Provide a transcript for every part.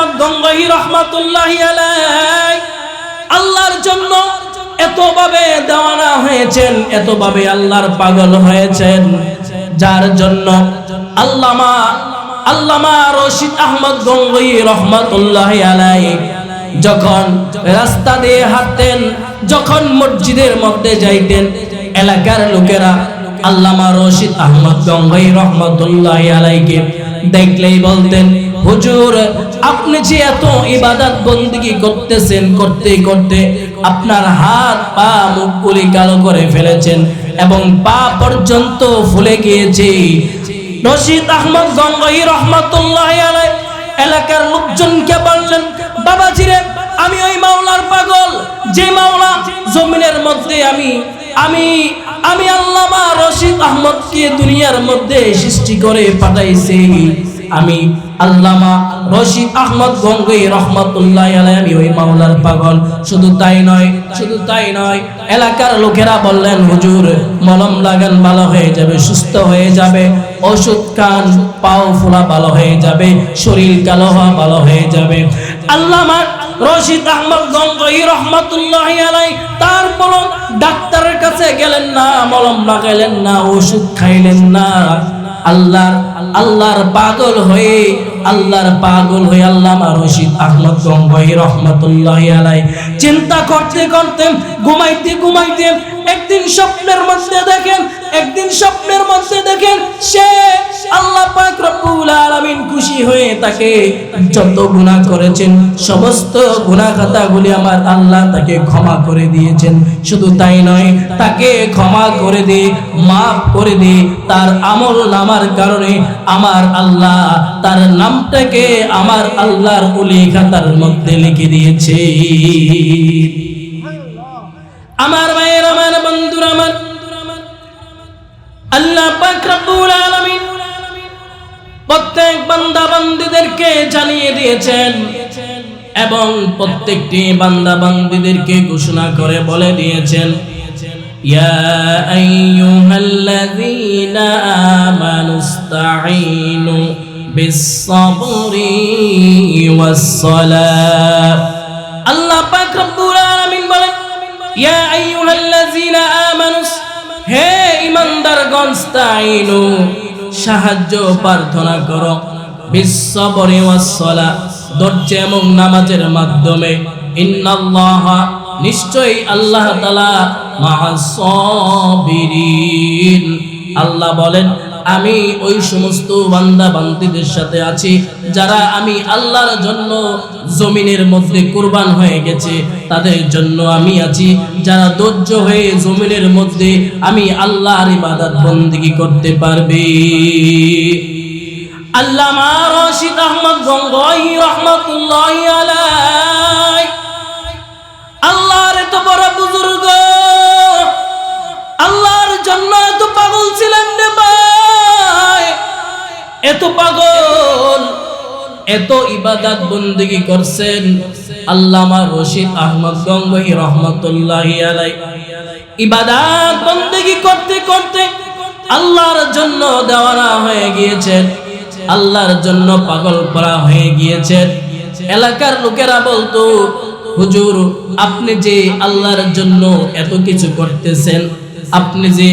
আহমদ গঙ্গাই রহমাতুল্লাহ আল্লাহর জন্য এতভাবে দেওয়ানা হয়েছেন, এতভাবে আল্লাহর পাগল হয়েছেন। যার জন্য আল্লামা আল্লামা রশিদ আহমদ গঙ্গই রহমাতুল্লাহ আলাই যখন রাস্তা দিয়ে হাঁটতেন, যখন মসজিদের মধ্যে যাইতেন, এলাকার লোকেরা আল্লামা রশিদ আহমদ গঙ্গই রহমতুল্লাহ আলাইকে দেখলেই বলতেন হুজুর, আপনি যে এত ইবাদত বন্দিগি করতেছেন করতে করতে আপনার হাত, পা মুখগুলি কালো করে ফেলেছেন এবং পা পর্যন্ত ফুলে গিয়েছে। রশিদ আহমদ গঙ্গই রহমতুল্লাহ এলাকার লোকজনকে বললেন, বাবাজি রে, আমি ওই মাওলার পাগল। যে মাওলা জমিনের মধ্যে আমি আমি আমি আল্লামা রশিদ আহমদকে দুনিয়ার মধ্যে সৃষ্টি করে পাঠাইছি। আমি আল্লামা রশিদ আহমদ গঙ্গই রহমতুল্লাহ আলাই আমি ওই মাওলার পাগল। শুধু তাই নয়, শুধু তাই নয়, এলাকার লোকেরা বললেন, হুজুর, মলম লাগান ভালো হয়ে যাবে, সুস্থ হয়ে যাবে, ওষুধ খান, পাও ফোলা ভালো হয়ে যাবে, শরীর কালো হওয়া ভালো হয়ে যাবে। আল্লামা রশিদ আহমদ গঙ্গই রহমতুল্লাহ আলাই তারপর ডাক্তারের কাছে গেলেন না, মলম লাগাইলেন না, ওষুধ খাইলেন না। আল্লাহর আল্লাহর পাগল হয়ে, আল্লাহর পাগল হয়ে আল্লামা রশিদ আহমদ গঙ্গই রহমতুল্লাহ আলাই চিন্তা করতে করতে, ঘুমাইতে ঘুমাইতে একদিন স্বপ্নের মধ্যে দেখেন, একদিন স্বপ্নের মধ্যে দেখেন, সে আল্লাহ পাক রব্বুল আলামিন খুশি হয়ে তাকে যত গুনাহ করেছেন, সমস্ত গুনাহ খাতাগুলি আমার আল্লাহ তাকে ক্ষমা করে দিয়েছেন। শুধু তাই নয়, তাকে ক্ষমা করে দিয়ে মাফ করে দিয়ে তার আমল নামার কারণে আমার আল্লাহ তার নামটাকে আমার আল্লাহর উলি খাতার মধ্যে লিখে দিয়েছে। আমার ভাইয়ের, আমার বন্ধুর, আমার আল্লাহ পাকরাবুল আলামিন প্রত্যেক বান্দা বান্দীদেরকে জানিয়ে দিয়েছেন এবং প্রত্যেকটি বান্দা বান্দীদেরকে ঘোষণা করে বলে দিয়েছেন, ইয়া আইয়ুহাল্লাযীনা আমানুস্তাঈনু বিস-সাবরি আল্লাহ পাক রব্বুল হে সাহায্য প্রার্থনা করো। বিশ্ববরে ওয়াসসালা, ধৈর্য এবং নামাজের মাধ্যমে। নিশ্চয়ই আল্লাহ তাআলা আল্লাহ বলেন আমি ওই সমস্ত বান্দা বান্দিদের সাথে আছি, যারা আমি আল্লাহর জন্য জমিনের মধ্যে কুরবান হয়ে গেছে, তাদের জন্য আমি আছি। যারা ধৈর্য হয়ে জমিনের মধ্যে আমি আল্লাহর ইবাদত বন্দিগি করতে পারবে। আল্লামা রশিদ আহমদ গঙ্গই রহমতুল্লাহ আলাই আল্লাহর এত বড় বুজুর্গ, আল্লাহর জন্য এত পাগল ছিলেন এত পাগল, এত ইবাদত বন্দিগি করছেন আল্লামা রশিদ আহমদ গঙ্গই রহমতুল্লাহ আলাই ইবাদত করতে করতে আল্লাহর জন্য দেওয়ানা হয়ে গিয়েছেন, আল্লাহর জন্য পাগল করা হয়ে গিয়েছেন। এলাকার লোকেরা বলতো, হুজুর, আপনি যে আল্লাহর জন্য এত কিছু করতেছেন আপনি যে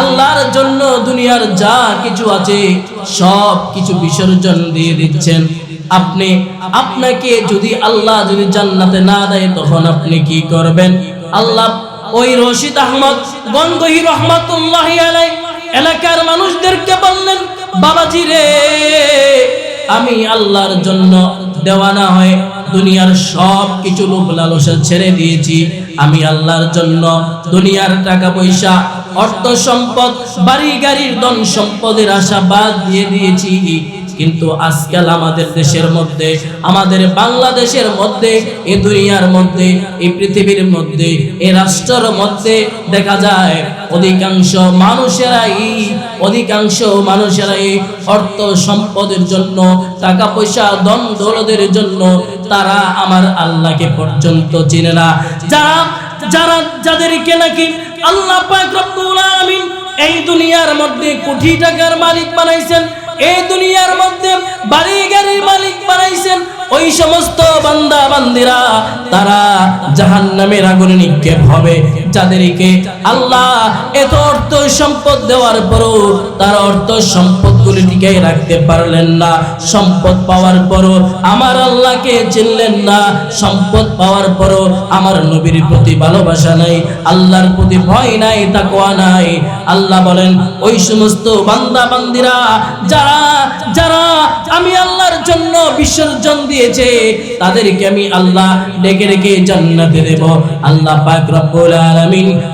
আল্লাহর জন্য দুনিয়ার যা কিছু আছে, সব কিছু বিসর্জন দিয়ে দিচ্ছেন। আপনি, আপনাকে যদি আল্লাহ যদি জান্নাতে না দেয়, তখন আপনি কি করবেন? আল্লাহ ওই রশিদ আহমদ গনগহি রহমাতুল্লাহ এলাকার মানুষদেরকে বললেন, বাবাজি রে, আমি আল্লাহর জন্য দেওয়ানা হয়, দুনিয়ার সব কিছু লোভ লালসা ছেড়ে দিয়েছি। আমি আল্লাহর জন্য দুনিয়ার টাকা পয়সা, অর্থ সম্পদ, বাড়ি গাড়ির ধন সম্পদের আশা বাদ দিয়ে দিয়েছি। কিন্তু আজকাল আমাদের দেশের মধ্যে, আমাদের বাংলাদেশের মধ্যে, এই দুনিয়ার মধ্যে, এই পৃথিবীর মধ্যে, এই রাষ্ট্রের মধ্যে দেখা যায় অধিকাংশ মানুষেরাই অধিকাংশ মানুষেরাই অর্থ সম্পদের জন্য টাকা পয়সা ধন দৌলতের জন্য তারা আমার আল্লাহকে পর্যন্ত চিনে না। যারা যারা, যাদেরকে নাকি আল্লাহ পাক রব্বুল আলামিন এই দুনিয়ার মধ্যে কোটি টাকার মালিক বানাইছেন এই দুনিয়ার মধ্যে বাড়ি গাড়ির মালিক বানাইছেন। ওই সমস্ত বান্দা বান্দিরা তারা জাহান্নামের আগুনে নিক্ষেপ হবে। যাদেরকে আল্লাহ এত অর্থ সম্পদ দেওয়ার পরও তার অর্থ সম্পদগুলি টিকে রাখতে পারলেন না। সম্পদ পাওয়ার পরও আমার আল্লাহকে চিনলেন না। সম্পদ পাওয়ার পরও আমার নবীর প্রতি ভালোবাসা নাই, আল্লাহর প্রতি ভয় নাই, তাকওয়া নাই। আল্লাহ বলেন, ওই সমস্ত বান্দা, বান্দিরা, যারা যারা আমি আল্লাহর জন্য বিসর্জন দিয়েছে, তাদেরকে আমি আল্লাহ ডেকে ডেকে জান্নাতে দেব। আল্লাহ পাক রব্বুল আলামিন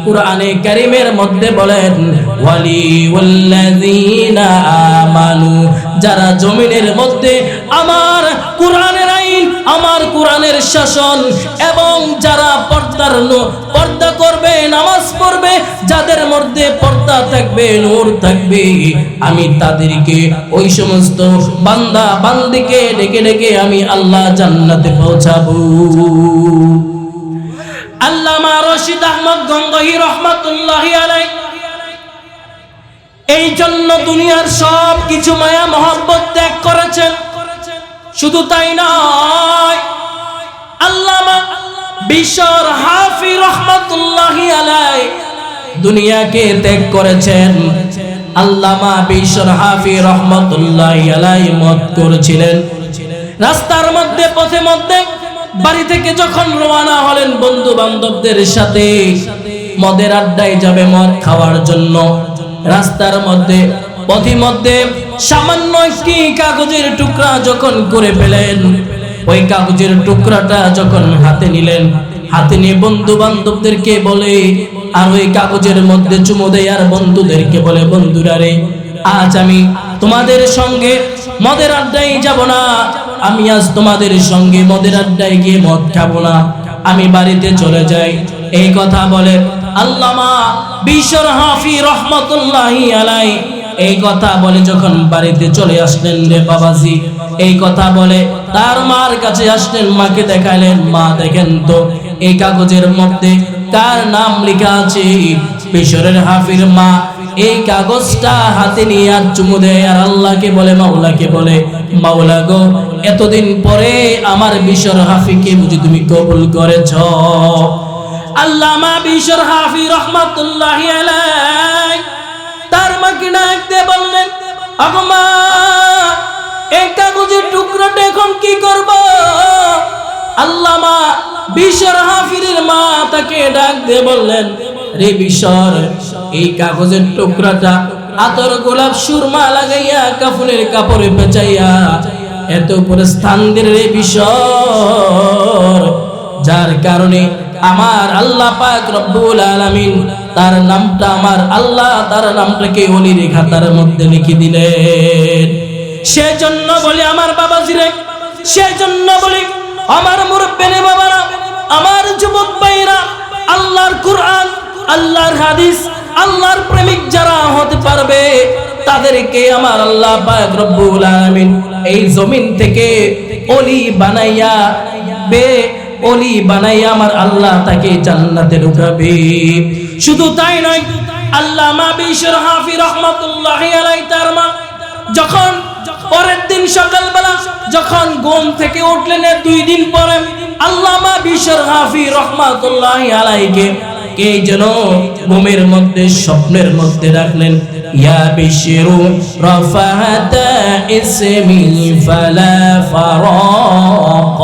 কুরআনে কারীমের মধ্যে বলেন, ওয়ালি ওয়াল্লাযিনা আমানু যারা জমিনের মধ্যে আমার কোরআনের আইন, আমার কোরআনের শাসন এবং যারা পর্দার পর্দা করবে, নামাজ পড়বে, যাদের মধ্যে পর্দা থাকবে, নূর থাকবে, আমি তাদেরকে ওই সমস্ত বান্দা বান্দিকে ডেকে ডেকে আমি আল্লাহ জান্নাতে পৌঁছাবো। আল্লামা রশিদ আহমদ গঙ্গহি রহমাতুল্লাহি আলাই এই জন্য দুনিয়ার সব কিছু মায়া মহব্বত ত্যাগ করেছেন। শুধু তাই নয়, আল্লামা বিশ্বর হাফি রহমাতুল্লাহি আলাই দুনিয়াকে ত্যাগ করেছেন। আল্লামা বিশ্বর হাফি রহমাতুল্লাহি আলাই মত করেছিলেন। রাস্তার মধ্যে, পথে মধ্যে বাড়ি থেকে যখন রওনা হলেন বন্ধু বান্ধবদের সাথে, মদের আড্ডায় যাবে মদ খাওয়ার জন্য। রাস্তার মধ্যে, পথি মধ্যে সামান্য একটি কাগজের টুকরা যখন করে ফেলেন, ওই কাগজের টুকরাটা যখন হাতে নিলেন, হাতে নিয়ে বন্ধু বান্ধবদেরকে বলে, আর ওই কাগজের মধ্যে চুমো দেয় আর বন্ধুদেরকে বলে, বন্ধুরা রে, আজ আমি তোমাদের সঙ্গে মদের আড্ডায় যাব না আমি আজ তোমাদের সঙ্গে মদের আড্ডায় গিয়ে মদ খাব না। আমি বাড়িতে চলে যাই। এই কথা বলে আল্লামা বিশ্বর হাফি রহমতুল্লাহি আলাই এই কথা বলে যখন বাড়িতে চলে আসলেন রে বাবাজি, এই কথা বলে তার মার কাছে আসলেন, মাকে দেখাইলেন মা দেখেন তো, এই কাগজের মধ্যে কার নাম লেখা আছে? বিশ্বরের হাফির মা এই কাগজটা হাতে নিয়ে আর চুমু দেয় আর আল্লাহকে বলে, মাওলাকে বলে, মাওলা গো, এতদিন পরে আমার বিশ্বর হাফিকে বুঝি তুমি কবুল করেছ? আল্লামা বিশ্বর হাফি রহমাতুল্লাহ তার মাকে ডাক বললেন আগমা এই কাগজের টুকরাটা এখন কি করব? আল্লামা বিশ্বর হাফিরের মা তাকে ডাক বললেন, রে বিশ্বর এই কাগজের টুকরাটা আতর গোলাপ সুরমা লাগাইয়া কাফনের কাপড়ে পেঁচাইয়া এত উপরে স্থান বিশ্বর। যার কারণে আমার আল্লাহ পাক রব্বুল আলামিন তার নামটা আমার আল্লাহ তার নামটাকে অলির খাতার মধ্যে লিখে দিলেন। সেজন্য বলি আমার বাবা জিরে সেজন্য বলি আমার মুরব্বেনে বাবারা, আমার যুবক ভাইরা আল্লাহর কুরআন আল্লাহর হাদিস, আল্লাহর প্রেমিক যারা হতে পারবে, তাদেরকে আমার আল্লাহ পাক রব্বুল আলামিন এই জমিন থেকে অলি বানাইয়া বে, অলি বানাইয়া আমার আল্লাহ তাকে জান্নাতে ঢুকাবে। শুধু তাই নয় আল্লাহ মা বিশ্বর হাফি রহমাতুল্লাহ আলাই তার মা, যখন পরের দিন সকালবেলা যখন ঘুম থেকে উঠলেন, দুই দিন পরে আল্লামা বিশ্বর হাফি রহমাতুল্লাহ আলাইকে কে যেন ঘুমের মধ্যে, স্বপ্নের মধ্যে রাখলেন। ইয়া বিশরু রাফাহাতা ইসমি ফালা ফারাক।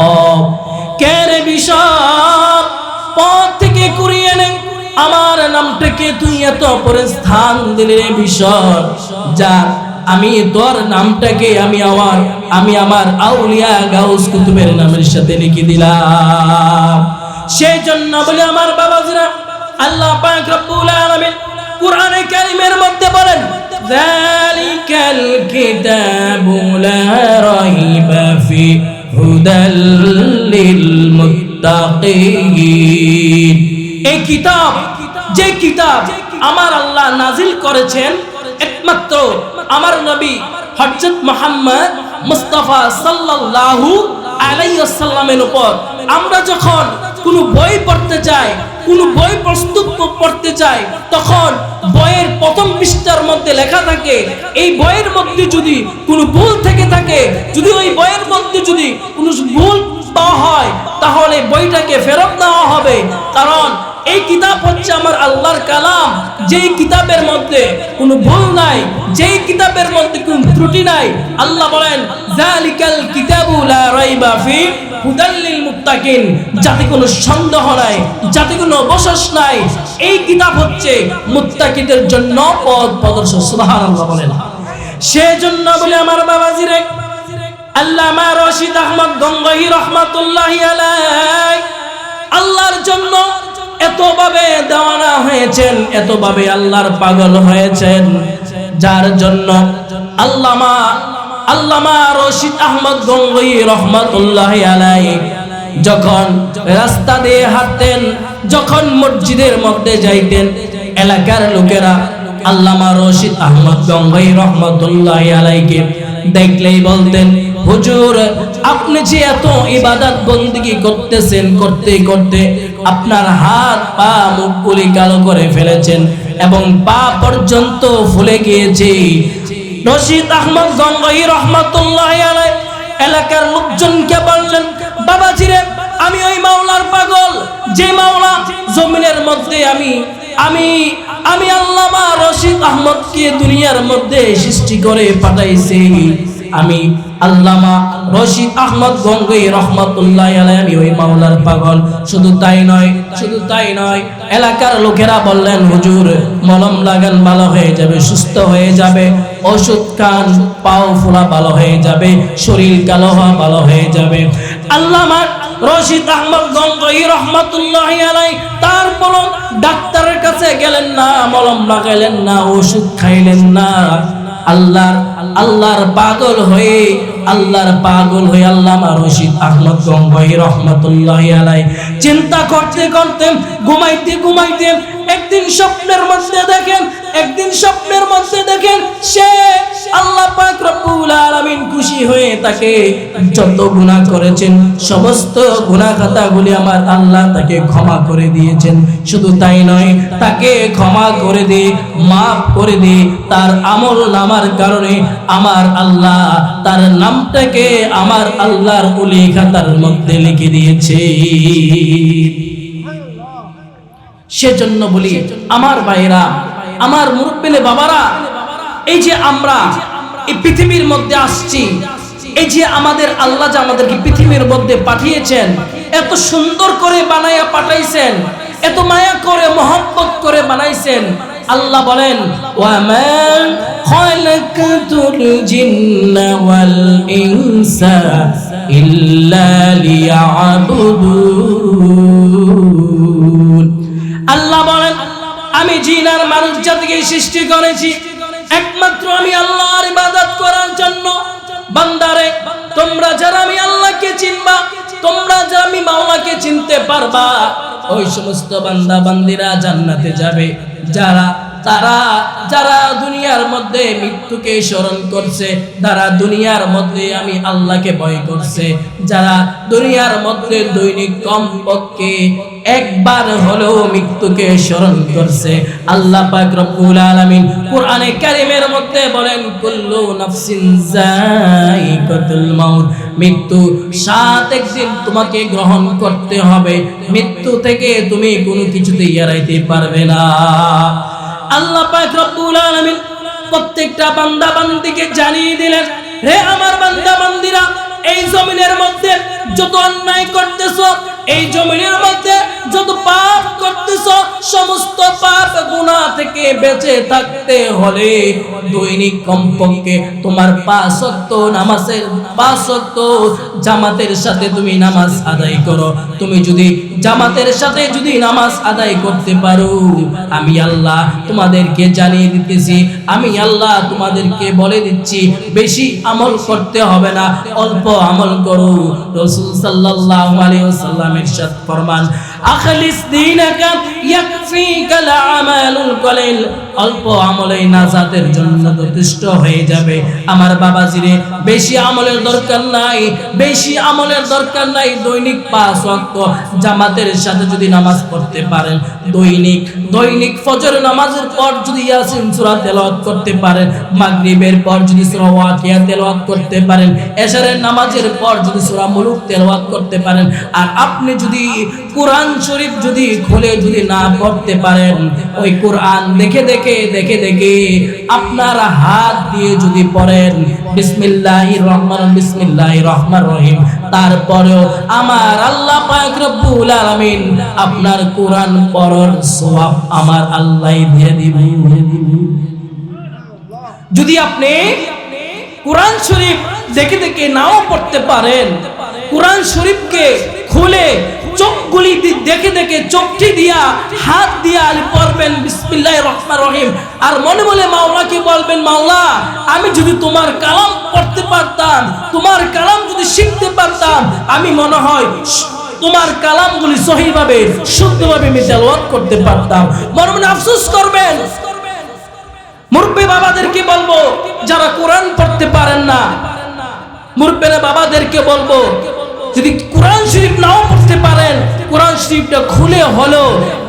কেরে বিষয় পথ থেকে কুড়িয়ে নেন আমার নামটাকে তুই এত পরে স্থান দিলে রে বিষয় যা, আমি তোর নামটাকে আমি আমার আমি আমার আউলিয়া গাউস কুতুবের নামের সাথে লিখে দিলাম। সেই জন্য বলে আমার বাবাজিরা আল্লাহ পাক রব্বুল আলামিন কোরআনে কারীমের মধ্যে বলেন, যালিকাল কিতাবু লা রাইবা ফি হুদাল লিল মুত্তাকিন। এই কিতাব, যে কিতাব আমার আল্লাহ নাজিল করেছেন, একমাত্র আমার নবী হযরত মুহাম্মদ মুস্তাফা সাল্লাল্লাহু আলাইহি ওয়াসাল্লামের উপর। আমরা যখন কোনো বই পড়তে চায়, কোনো বই প্রস্তুত পড়তে চায়, তখন বইয়ের প্রথম পৃষ্ঠার মধ্যে লেখা থাকে, এই বইয়ের মধ্যে যদি কোনো ভুল থেকে থাকে, যদি ওই বইয়ের মধ্যে যদি কোনো ভুল পাওয়া হয়, তাহলে বইটাকে ফেরত দেওয়া হবে। কারণ এই কিতাব হচ্ছে আমার আল্লাহর কালাম। যেই কিতাবের মধ্যে কোনো ভুল নাই, যেই কিতাবের মধ্যে কোনো ত্রুটি নাই, আল্লাহ বলেন জালিকাল কিতাবু লা রাইবা ফি হুদাল্লিল মুত্তাকিন, যাতে কোনো সন্দেহ নাই, যাতে কোনো অবশেষ নাই। এই কিতাব হচ্ছে মুত্তাকিদের জন্য পথ প্রদর্শক, সুবহানাল্লাহ বলেন। সেজন্য বলে আমার বাবাজিরে আল্লামা রশিদ আহমদ গঙ্গহি রহমাতুল্লাহি আলাই আল্লাহর জন্য এতভাবে দেওয়ানা হয়েছেন, এতভাবে আল্লাহর পাগল হয়েছেন। যার জন্য আল্লামা আল্লামা রশিদ আহমদ গঙ্গহি রহমাতুল্লাহি আলাই যখন রাস্তা দিয়ে হাঁটতেন, যখন মসজিদের মধ্যে যাইতেন, এলাকার লোকেরা আল্লামা রশিদ আহমদ গঙ্গাই রহমতুল্লাহ আলাইকে দেখলেই বলতেন, হুজুর, আপনি যে এত ইবাদত বন্দিগি করতেছেন, করতে করতে আপনার হাত, পা মুখগুলি কালো করে ফেলেছেন এবং পা পর্যন্ত ফুলে গিয়েছে। রশিদ আহমদ গঙ্গাই রহমতুল্লাহ আলাই এলাকার লোকজনকে বললেন বাবাজিরে আমি ওই মাওলার পাগল। যে মাওলা জমিনের মধ্যে আমি আমি আমি আল্লামা রশিদ আহমদকে দুনিয়ার মধ্যে সৃষ্টি করে পাঠাইছি। আমি আল্লামা রশিদ আহমদ গঙ্গই রহমতুল্লাহ আলাই আমি ওই মাওলার পাগল। শুধু তাই নয়, শুধু তাই নয়, এলাকার লোকেরা বললেন, হুজুর, মলম লাগান ভালো হয়ে যাবে, সুস্থ হয়ে যাবে, ওষুধ খান, পাও ফোলা ভালো হয়ে যাবে, শরীর কালো হওয়া ভালো হয়ে যাবে। আল্লামা রশিদ আহমদ গঙ্গই রহমতুল্লাহ আলাই তারপর ডাক্তারের কাছে গেলেন না, মলম লাগাইলেন না, ওষুধ খাইলেন না। আল্লাহর আল্লাহর পাগল হয়ে, আল্লাহর পাগল হয়ে আল্লামা রশিদ আহমদ গঙ্গই রহমতুল্লাহ আলাই চিন্তা করতে করতে, ঘুমাইতে ঘুমাইতে একদিন স্বপ্নের মধ্যে দেখেন, একদিন স্বপ্নের মধ্যে দেখেন, সে আল্লাহ পাক রব্বুল আলামিন খুশি হয়ে তাকে যত গুনাহ করেছেন, সমস্ত গুনাহ খাতাগুলি আমার আল্লাহ তাকে ক্ষমা করে দিয়েছেন। শুধু তাই নয়, তাকে ক্ষমা করে দিয়ে মাফ করে দিয়ে তার আমল নামার কারণে আমার আল্লাহ তার নামটাকে আমার আল্লাহর উলি খাতার মধ্যে লিখে দিয়েছে। সেজন্য বলি, আমার ভাইরা আমার মুরব্বিলে বাবারা, এই যে আমরা এই পৃথিবীর মধ্যে আসছি, এই যে আমাদের আল্লাহ যে আমাদেরকে পৃথিবীর মধ্যে পাঠিয়েছেন, এত সুন্দর করে বানাইয়া পাঠাইছেন, এত মায়া করে, মহব্বত করে বানাইছেন, আল্লাহ বলেন ওয়ামান খালাকাতুল জিন্না ওয়াল ইল্লা আল্লাহ বলেন, আমি জিন আর মানুষ জাতিকে সৃষ্টি করেছি। একমাত্র আমি আল্লাহর ইবাদত করার জন্য। বান্দারে, তোমরা যারা আমি আল্লাহকে চিনবা, তোমরা যারা আমি মাওলাকে চিনতে পারবা, ওই সমস্ত বান্দা বান্দিরা জান্নাতে যাবে। যারা, তারা, যারা দুনিয়ার মধ্যে মৃত্যুকে স্মরণ করছে যারা দুনিয়ার মধ্যে আমি আল্লাহকে ভয় করছে। যারা দুনিয়ার মধ্যে দৈনিক কমপক্ষে একবার হলেও মৃত্যুকে স্মরণ করছে। আল্লাহ পাক রব্বুল আলামিন কোরআনে কারিমের মধ্যে বলেন, কুল্লু নাফসিন যায়িকাতুল মাউত। মৃত্যু সাত একদিন তোমাকে গ্রহণ করতে হবে। মৃত্যু থেকে তুমি কোনো কিছুতেই এড়াইতে পারবে না। আল্লাহ পাক রব্বুল আলামিন প্রত্যেকটা বান্দা বান্দিকে জানিয়ে দিলেন, হে আমার বান্দা বান্দিরা এই জমিনের মধ্যে যত অন্যায় করতেছো, এই জমিনের মধ্যে যত পাপ করতেছ, সমস্ত পাপ গুনাহ থেকে বেঁচে থাকতে হলে দৈনিক কমপক্ষে তোমার ওয়াক্ত নামাজের ওয়াক্ত জামাতের সাথে তুমি নামাজ আদায় করো। তুমি যদি জামাতের সাথে যদি নামাজ আদায় করতে পারো, আমি আল্লাহ তোমাদেরকে জানিয়ে দিতেছি, আমি আল্লাহ তোমাদেরকে বলে দিচ্ছি, বেশি আমল করতে হবে না, অল্প আমল করো। রসুল সাল্লাল্লাহু আলাইহি ওয়াসাল্লাম ইরশাদ ফরমান আখলিস দীনাকা ইয়াকফিকাল আমালুল কলিল। অল্প আমলেই নাজাতের জন্য যথেষ্ট হয়ে যাবে। আমার বাবাজিরে, বেশি আমলের দরকার নাই, বেশি আমলের দরকার নাই, দৈনিক পাঁচ ওয়াক্ত জামাতের সাথে যদি নামাজ পড়তে পারেন, দৈনিক দৈনিক ফজর নামাজের পর যদি ইয়াসিন সূরা তেলাওয়াত করতে পারেন, মাগরিবের পর যদি সূরা ওয়াকিয়া তেলাওয়াত করতে পারেন, এশারের নামাজের পর যদি সূরা মুলুক তেলাওয়াত করতে পারেন, আর আপনি যদি কোরআন শরীফ যদি খুলে যদি না পড়তে পারেন, ওই কোরআন দেখে দেখে দেখে দেখে আপনার হাত দিয়ে যদি পড়েন, বিসমিল্লাহির রহমান বিসমিল্লাহির রহমান রহিম। তারপরেও আমার আল্লাহ পাক রব্বুল আপনার কোরআন পড়ার সওয়াব আমার আল্লাহ দিয়ে দিবে যদি আপনি কোরআন শরীফ দেখে দেখে নাও পড়তে পারেন, কোরআন শরীফকে খুলে চোখগুলি দেখে দেখে চোখটি দিয়া, হাত দিয়া আলি পড়বেন বিসমিল্লাহ রহমান রহিম। আর মনে মনে মাওলাকে বলবেন, মাওলা, আমি যদি তোমার কালাম পড়তে পারতাম, তোমার কালাম যদি শিখতে পারতাম, আমি মনে হয় তোমার কালামগুলি সহিভাবে, শুদ্ধভাবে আমি তেলাওয়াত করতে পারতাম। মনে মনে আফসোস করবেন। মুরব্বী বাবাদেরকে বলব, যারা কোরআন পড়তে পারেন না, মুরব্বেরা বাবাদেরকে বলব যদি কোরআন শরীফ নাও পড়তে পারেন, কোরআন শরীফটা খুলে হলো,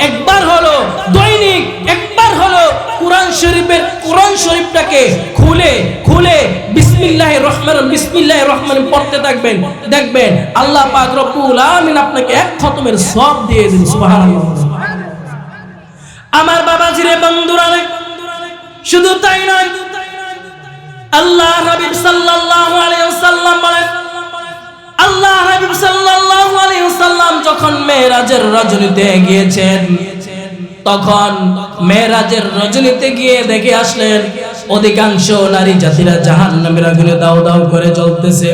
একবার হলো, দৈনিক একবার হলো, কোরআন শরীফের, কোরআন শরীফটাকে খুলে খুলে বিসমিল্লাহ রহমান বিসমিল্লাহ রহমান পড়তে থাকবেন। দেখবেন আল্লাহ পাক রব্বুল আমিন আপনাকে এক খতমের সব দিয়ে দিন, সুবহানাল্লাহ। আমার বাবাজিরে বন্ধুরা শুধু তাই নয়, আল্লাহ হাবিব সাল্লাল্লাহু আলাইহি ওয়াসাল্লাম বলেন আল্লাহ হাবিব সাল্লাল্লাহু আলাইহি ওয়াসাল্লাম যখন মেরাজের রজনীতে গিয়েছেন, তখন মেরাজের রজনীতে গিয়ে দেখে আসলেন, অধিকাংশ নারী জাতিরা জাহান্নামের আগুনে দাও দাও করে জ্বলতেছে।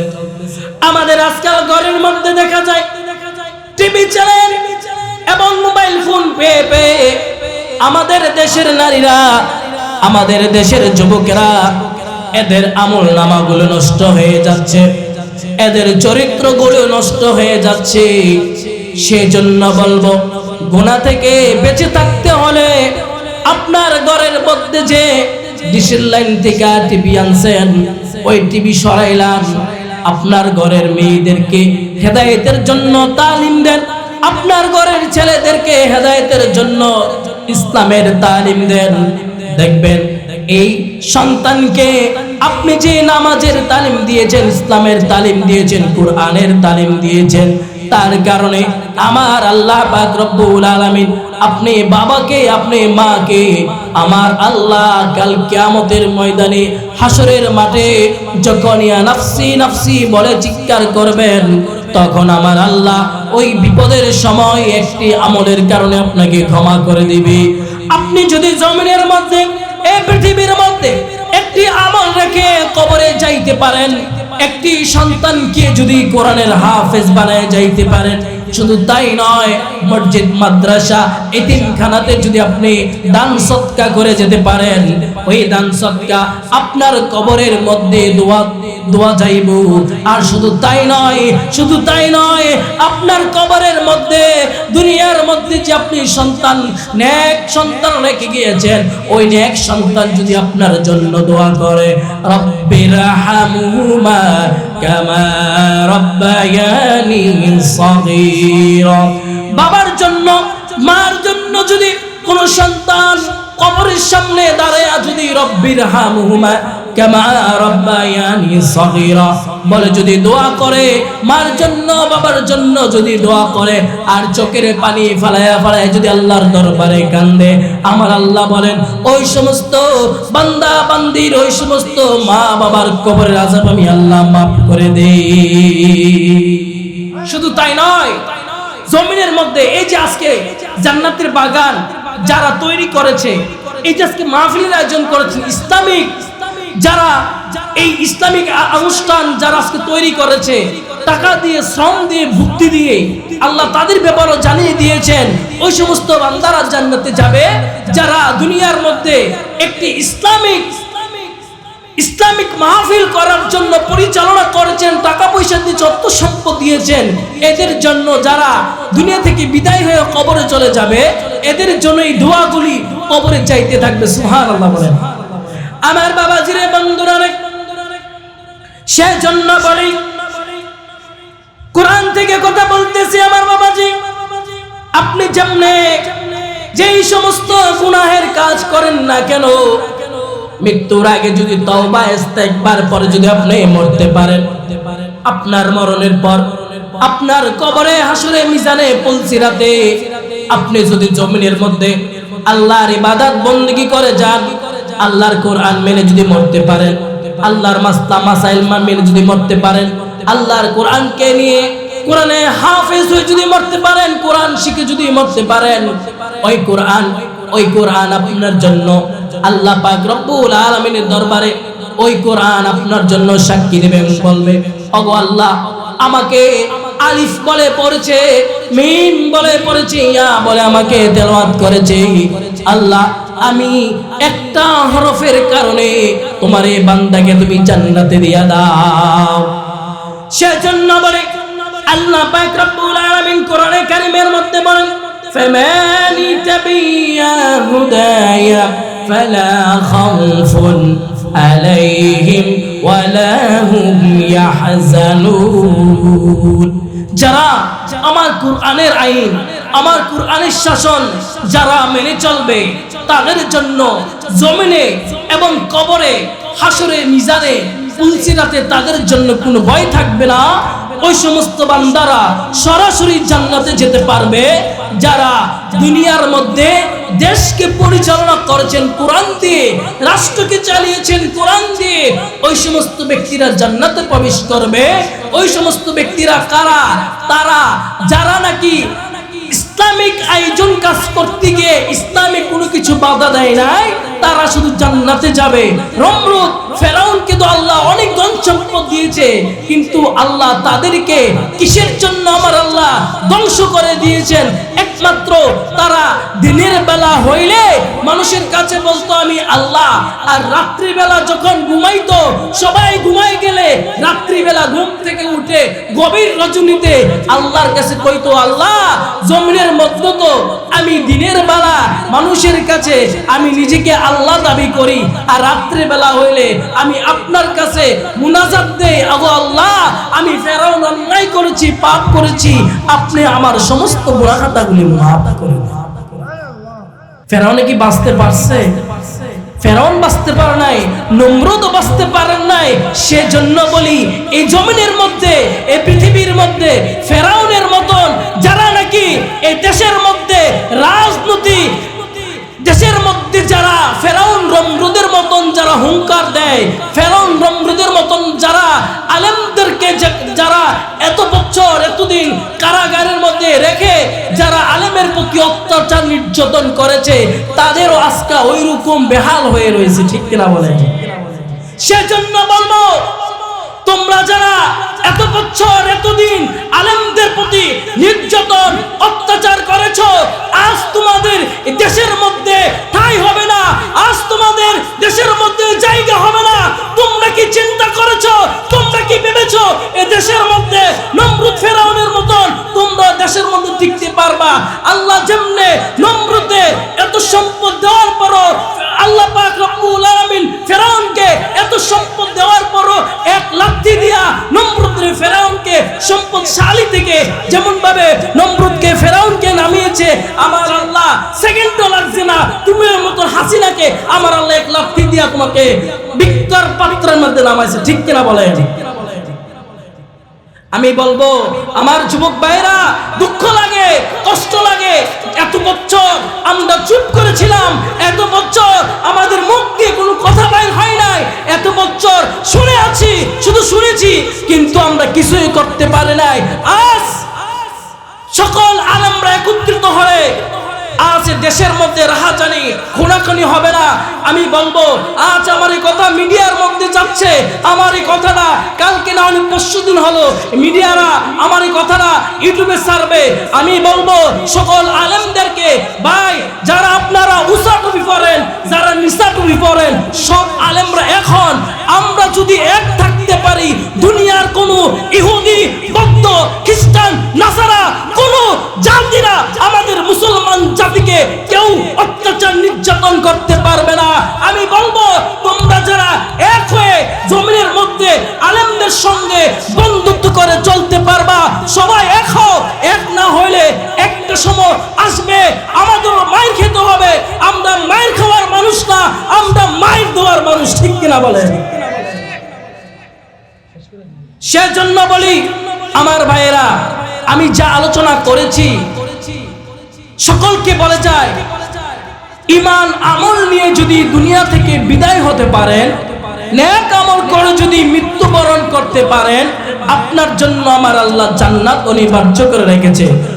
আমাদের আজকাল ঘরের মধ্যে দেখা যায়, টিভি চ্যানেল এবং মোবাইল ফোন পেয়ে পেয়ে আমাদের দেশের নারীরা, আমাদের দেশের যুবকেরা, এদের আমল নামাগুলো নষ্ট হয়ে যাচ্ছে। এদের চরিত্রগুলো নষ্ট হয়ে যাচ্ছে। সেজন্য বলব গুণা থেকে বেঁচে থাকতে হলে আপনার ঘরের মধ্যে যে ডিশের লাইন থেকে টিভি আনছেন, ওই টিভি সরাইলাম। আপনার ঘরের মেয়েদেরকে হেদায়েতের জন্য তালিম দেন। আপনার ঘরের ছেলেদেরকে হেদায়েতের জন্য ইসলামের তালিম দেন। দেখবেন, এই সন্তানকে আপনি যে নামাজের তালিম দিয়েছেন, ইসলামের তালিম দিয়েছেন, কোরআনের তালিম দিয়েছেন, তার কারণে আমার আল্লাহ পাক আলামিন আপনি বাবাকে, আপনি মাকে, আমার আল্লাহ কাল কিয়ামতের ময়দানে হাসরের মাঠে যখন ইয়া নাফসি নাফসি বলে চিৎকার করবেন, তখন আমার আল্লাহ ওই বিপদের সময় একটি আমলের কারণে আপনাকে ক্ষমা করে দিবে। আপনি যদি জমিনের মধ্যে, এই পৃথিবীর মধ্যে একটি আমল রেখে কবরে যাইতে পারেন। একটি সন্তানকে যদি কোরআনের হাফেজ বানায় যাইতে পারেন। শুধু তাই নয়, মসজিদ, মাদ্রাসা, এতিমখানাতে যদি আপনি দান সৎকা করে যেতে পারেন, ওই দান সৎকা আপনার কবরের মধ্যে দোয়া দোয়া যাইব। আর শুধু তাই নয়, শুধু তাই নয়, আপনার কবরের মধ্যে, দুনিয়ার মধ্যে যে আপনি সন্তান, নেক সন্তান রেখে গিয়েছেন, ওই নেক সন্তান যদি আপনার জন্য দোয়া করে, রব্বির হামুমা কামা ربياني صغيرا বাবার জন্য মার জন্য যদি কোনো সন্তান কবরের সামনে দাঁড়ায় যদি রব্বির সগীরা, বলে যদি দোয়া করে, মার জন্য, বাবার জন্য যদি দোয়া করে, আর চোখের পানি ফালায়া ফালায়া যদি আল্লাহর দরবারে কান্দে, আমার আল্লাহ বলেন, ওই সমস্ত বান্দা বান্দির, ওই সমস্ত মা বাবার কবরের আজাব আমি আল্লাহ মাফ করে দেই। শুধু তাই নয়, জমিনের মধ্যে এই যে আজকে জান্নাতের বাগান যারা তৈরি করেছে এই যে আজকে মাহফিলের আয়োজন করেছেন ইসলামিক। যারা এই ইসলামিক অনুষ্ঠান যারা আজকে তৈরি করেছে, টাকা দিয়ে, শ্রম দিয়ে, ভুক্তি দিয়ে, আল্লাহ তাদের ব্যাপারও জানিয়ে দিয়েছেন, ওই সমস্ত বান্দারা জান্নাতে যাবে। যারা দুনিয়ার মধ্যে একটি ইসলামিক ইসলামিক মাহফিল করার জন্য পরিচালনা করেছেন টাকা পয়সা দিয়ে যত সম্পদ দিয়েছেন এদের জন্য যারা দুনিয়া থেকে বিদায় হয়ে কবরে চলে যাবে এদের জন্য এই দোয়াগুলি কবরে চাইতে থাকবে সুহান আল্লাহ বলেন। আমার বাবা জিরে বন্ধুরা রে, সেজন্য বলি কোরআন থেকে কথা বলতেছি আমার বাবাজি। আপনি যেমনে যেই সমস্ত গুনাহের কাজ করেন না কেন মৃত্যুর আগে যদি তওবা ইস্তেকবার পরে যদি আপনি মরতে পারেন, আপনার মরণের পর আপনার কবরে হাসরে, মিজানে, পলসিরাতে আপনি যদি জমিনের মধ্যে আল্লাহর ইবাদত বন্দেগি করে যান, আল্লাহর কোরআন মেনে যদি মরতে পারেন, আল্লাহর মাস্তা, মাসাইল মেনে যদি মরতে পারেন, আল্লাহর কোরআন কে নিয়ে কোরআনে হাফেজ হয়ে যদি মরতে পারেন, কোরআন শিখে যদি মরতে পারেন, ওই কোরআন ওই কোরআন আপনার জন্য। আল্লাহ পাক রব্বুল আলামিনের দরবারে ওই কোরআন আপনার জন্য সাক্ষী দেবে বলবে, ওগো আল্লাহ, আমাকে আলিফ বলে পড়েছে, মিম বলে পড়েছে, ইয়া বলে আমাকে তেলাওয়াত করেছে। আল্লাহ, আমি একটা হরফের কারণে তোমার এই বান্দাকে তুমি জান্নাতে দিয়া দাও। সেজন্য বলে আল্লাহ পাক রব্বুল আলামিন কোরআনে কারীমের মধ্যে বলেন فمن تبيا هدايا فلا خوف عليهم ولا هم يحزنون যারা আমার কোরআনের আইন আমার কোরআনের শাসন যারা মেনে চলবে তাদের জন্য জমিনে এবং কবরে হাসরে মিজানে উলসিরাতে তাদের জন্য কোনো ভয় থাকবে না ওই সমস্ত বান্দারা সরাসরি জান্নাতে যেতে পারবে। যারা দুনিয়ার মধ্যে দেশকে পরিচালনা করেছেন কোরআন দিয়ে, রাষ্ট্রকে চালিয়েছেন কোরআন দিয়ে, ওই সমস্ত ব্যক্তিরা জান্নাতে প্রবেশ করবে। ওই সমস্ত ব্যক্তিরা কারা? তারা যারা নাকি ইসলামিক আয়োজন কাজ করতে গিয়ে ইসলামিক কোনো কিছু বাধা দেয় নাই তারা শুধু জান্নাতে যাবে। রমরুদ ফেরাউনকে তো আল্লাহ অনেক ধন সম্পদ দিয়েছে, কিন্তু আল্লাহ তাদেরকে কিসের জন্য আমার আল্লাহ ধ্বংস করে দিয়েছেন? একমাত্র তারা দিনের বেলা হইলে মানুষের কাছে বলতো, আমি আল্লাহ। আর রাত্রিবেলা যখন ঘুমাইতো, সবাই ঘুমাই গেলে রাত্রিবেলা ঘুম থেকে উঠে গভীর রজনীতে আল্লাহর কাছে কইতো, আল্লাহ, জমিনের মধ্যে তো আমি দিনের বেলা মানুষের কাছে আমি নিজেকে আল্লাহ দাবি করি, আর রাত্রে বেলা হইলে আমি আপনার কাছে মুনাজাত দেই আগো আল্লাহ, আমি ফেরাউন অন্যায় করেছি, পাপ করেছি, আপনি আমার সমস্ত গুণাখাতাগুলি মাফ করে ফেরাউনে কি বাঁচতে পারছে? ফেরাউন বাঁচতে পারে নাই নমরুদ বাঁচতে পারেন নাই, সেজন্য বলি, এই জমিনের মধ্যে, এই পৃথিবীর মধ্যে, ফেরাউনের মতন যারা নাকি এই দেশের মধ্যে রাজনীতি, দেশের মধ্যে যারা ফেরাউন রমরুদের মতন যারা হুঙ্কার দেয়, ফেরাউন রমরুদের মতন যারা আলেমদেরকে যারা এত বছর, এতদিন কারাগারের মধ্যে রেখে যারা আলেমের প্রতি অত্যাচার নির্যাতন করেছে, তাদেরও আজকা ওই রকম বেহাল হয়ে রয়েছে, ঠিক কিনা বলে সেজন্য বলব, তোমরা যারা এত বছর, এতদিন আলেমদের প্রতি নির্যাতন, অত্যাচার করেছ। আজ তোমাদের দেশের মধ্যে ঠাই হবে না। আজ তোমাদের দেশের মধ্যে জায়গা হবে না। তোমরা কি চিন্তা করেছ? তোমরা কি ভেবেছো? এ দেশের মধ্যে নমরুদ ফেরাউনের মতন তোমরা দেশের মধ্যে টিকতে পারবা? আল্লাহ যেমনে নমরুদে এত সম্পদ দেওয়ার পরও আল্লাহ পাক রব্বুল আলামিন ফেরাউনকে এত সম্পদ দেওয়ার পরও এক লাঠি দিয়া নমরুদের ফেরাউনকে সম্পদশালী থেকে যেমন ভাবে নমরুদকে, ফেরাউনকে নামিয়েছে, আমার আল্লাহ সেকেন্ডও লাগছে না তুমি মতো হাসিনাকে, আমার আল্লাহ এক লাখ দিয়া তোমাকে বিক্তর পাত্রের মধ্যে নামাইছে, ঠিক কিনা বলে আমি বলব, আমার যুবক ভাইরা দুঃখ লাগে, কষ্ট লাগে। এত বছর আমরা চুপ করেছিলাম, এত বছর আমাদের মুখ দিয়ে কোনো কথা বাইর হয় নাই, এত বছর শুনে আছি, শুধু শুনেছি, কিন্তু আমরা কিছুই করতে পারি নাই। আজ সকল আলেমরা একত্রিত হয়ে আজ দেশের মধ্যে রাহাজানি, খুনাখুনি হবে না। আমি বলব, আজ আমার এই কথা মিডিয়ার মধ্যে যাচ্ছে। আমার এই কথাটা কালকে না অনেক পরশু দিন হলো। মিডিয়ারা আমার এই কথাটা ইউটিউবে ছাড়বে আমি বলব, সকল আলেমদেরকে, ভাই, যারা আপনারা উষা টুপি পরেন, যারা নিশা টুপি পরেন, সব আলেমরা এখন আমরা যদি এক থাকতে পারি, দুনিয়ার কোনো ইহুদি, বৌদ্ধ, খ্রিস্টান, নাসারা, কোনো জাতিরা আমাদের মুসলমান কেউ অত্যাচার নির্যাতন করতে পারবে না। আমি বলব, তোমরা যারা এক হয়ে জমিনের মধ্যে আলেমদের সঙ্গে বন্ধুত্ব করে চলতে পারবা, সবাই এক হও, এক না হইলে একটা সময় আসবে, আমাদেরও মায়ের খেতে হবে। আমরা মায়ের খাওয়ার মানুষ না, আমরা মায়ের দেওয়ার মানুষ, ঠিক কিনা বলে সেজন্য বলি, আমার ভাইয়েরা, আমি যা আলোচনা করেছি সকলকে বলে যায়, ইমান আমল নিয়ে যদি দুনিয়া থেকে বিদায় হতে পারেন ন্যাক আমল করে যদি মৃত্যুবরণ করতে পারেন, আপনার জন্য আমার আল্লাহ জান্নাত অনিবার্য করে রেখেছে।